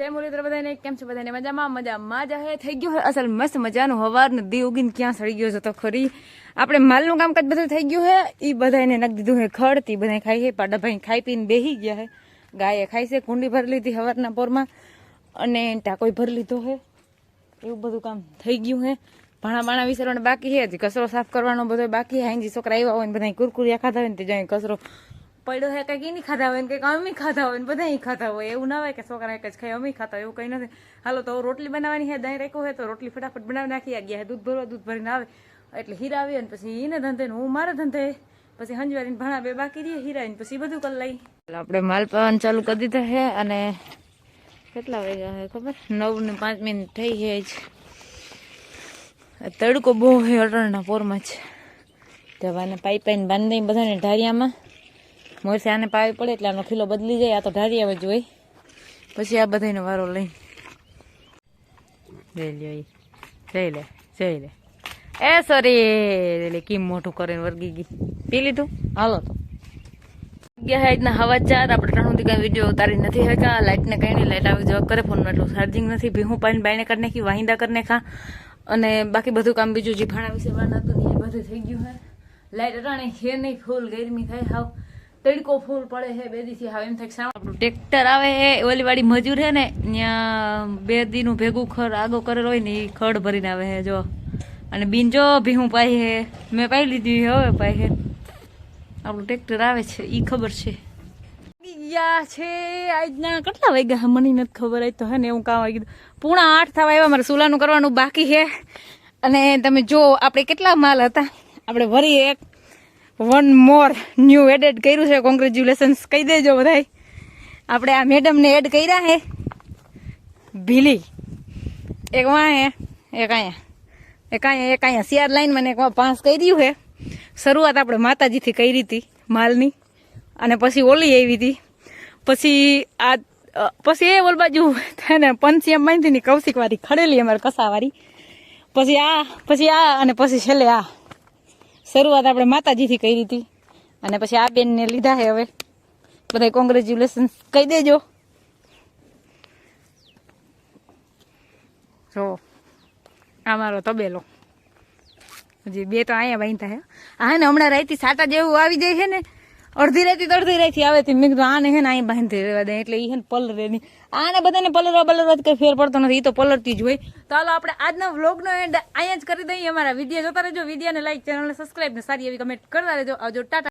જય મુરલીધર બધાને કેમ છે બધાને મજામાં? મજા મજા હે. થઈ ગયું અસલ મસ્ત મજાનું હવારનું દી ઉગીને ક્યાં સળી ગયો છે તો ખરી. આપણે માલનું કામકાજ બધું થઈ ગયું હે. એ બધાને નાખી દીધું હે ખડતી બધા ખાઈ હે. પાડાભાઈ ખાઈ પીને બેહી ગયા હે. ગાયે ખાઈ છે, કુંડી ભરી લીધી હવારના પોરમાં. અને ટાકોય ભરી લીધો હે. એવું બધું કામ થઈ ગયું હે. ભાણા બાણા વિસરવાનું બાકી હે. હજી કચરો સાફ કરવાનો બધો બાકી હાંજી છોકરા આવ્યા હોય ને બધા કુરકુરિયા ખાતા હોય ને તે જાય કચરો પડ્યો હે કંઈક એની ખાધા હોય ને કંઈક અમે ખાધા હોય ને બધા ખાધા હોય. એવું ના હોય કે છોકરા એક જ ખાય, અમે ખાતા હોય, એવું કંઈ નથી. હાલો, તો રોટલી બનાવવાની હે દહીં રાખ્યો હોય તો રોટલી ફટાફટ બનાવી નાખી. આ ગયા દૂધ ભરવા, દૂધ ભરીને આવે. એટલે હીરા આવે અને પછી એને ધંધે હું મારા ધંધે. પછી હંજવારીને ભણા બે બાકી રહીએ હીરા ને પછી બધું કરી લઈ આપણે માલ પાવાનું ચાલુ કરી દીધા હે અને કેટલા વાગ્યા હે ખબર? નવ ને પાંચ મિનિટ થઈ છે. જ તડકો બહુ હે અટણના પોરમાં જ. જવાને પાઇપ પાઈને બાંધી બધાને ઢારિયામાં. મોરસે આને પાવી પડે એટલે આનો ખીલો બદલી જાય, આ તો ઢારિયા જ હોય. પછી આ બધાનો વારો લઈ. લઈ જઈ લે જઈ લે. એ સોરી કેમ મોટું કરીને વર્ગી ગઈ. પી લીધું? હાલો તો. ગયા આજના હવા ચાર, આપણે ત્રણ સુધી કઈ વીડિયો ઉતારી નથી હકા લાઇટને કંઈ નહીં લાઇટ આવી જવા કરે ફોનમાં એટલું ચાર્જિંગ નથી. ભીહું પાણી બાઈને કરી નાખી વાહિંદા કરી નાખા. અને બાકી બધું કામ બીજું જે ભાણા વિશે વાત હતું ને એ બધું થઈ ગયું હે. લાઇટ અટાણે હે નહીં ફૂલ ગરમી થાય, હાવ. તડકો ફૂલ પડે છે બે દીથી હવે એમ થાય સાવ આપણું ટ્રેક્ટર આવે હે ઓલી વાળી મજૂર છે ને ત્યાં બે દીનું ભેગું ખડ આગો કરેલો હોય ને એ ખડ ભરીને આવે હે જો. અને બીંજો ભીહું પાઈ હે મેં પાઈ લીધી હવે પાઈ છે. આપણું ટ્રેક્ટર આવે છે એ ખબર છે. ગયા છે આજના કેટલા વાગ્યા? મને નથી ખબર આજ તો હે ને એવું કામ આવી ગયું. પૂણા આઠ થવા આવ્યા મારે સુલાનું કરવાનું બાકી છે. અને તમે જો આપણે કેટલા માલ હતા? આપણે વરી એક વન મોર ન્યૂ એડેડ કર્યું છે. કોંગ્રેચ્યુલેશન્સ કહી દેજો બધાય. આપણે આ મેડમને એડ કર્યા હે ભીલી. એક વાંહે, એક અહીંયા એક અહીંયા એક અહીંયા સીઆર લાઈનમાં મને એક વાં પાસ કર્યું હે શરૂઆત આપણે માતાજીથી કરી હતી, માલની. અને પછી ઓલી આવી હતી. પછી આ પછી એ ઓલ બાજુ ને પંચિયમ કૌશિક વાળી ખડેલી અમારે કસાવાળી. પછી આ પછી આ, અને પછી છેલ્લે આ. શરૂઆત આપણે માતાજીથી કરી હતી. અને પછી આ બેનને લીધા છે હવે. બધા કોંગ્રેચ્યુલેશન કહી દેજો. જો, આ મારો તબેલો. હજી બે તો અહીંયા બાંધતા હે હા ને હમણાં રાયતી સાટા જેવું આવી જાય છે ને અડધી રેતી અડધી રાતી આવે તે મેં કીધું, આને હે ને બાંધી રહેવા દે. એટલે એ હે ને પલરે નહીં. આને બધાને પલરવા બલરવા કઈ ફેર પડતો નથી એ તો પલરતી જ હોય. તો હાલો આપણે આજના વ્લોગનો એન્ડ અહીંયા જ કરી દઈએ અમારા વીડિયો. જોતા રહેજો, વિડીયોને લાઈક ચેનલને સબસ્ક્રાઈબ ને સારી એવી કમેન્ટ કરતા રહેજો. આવજો, ટાટા.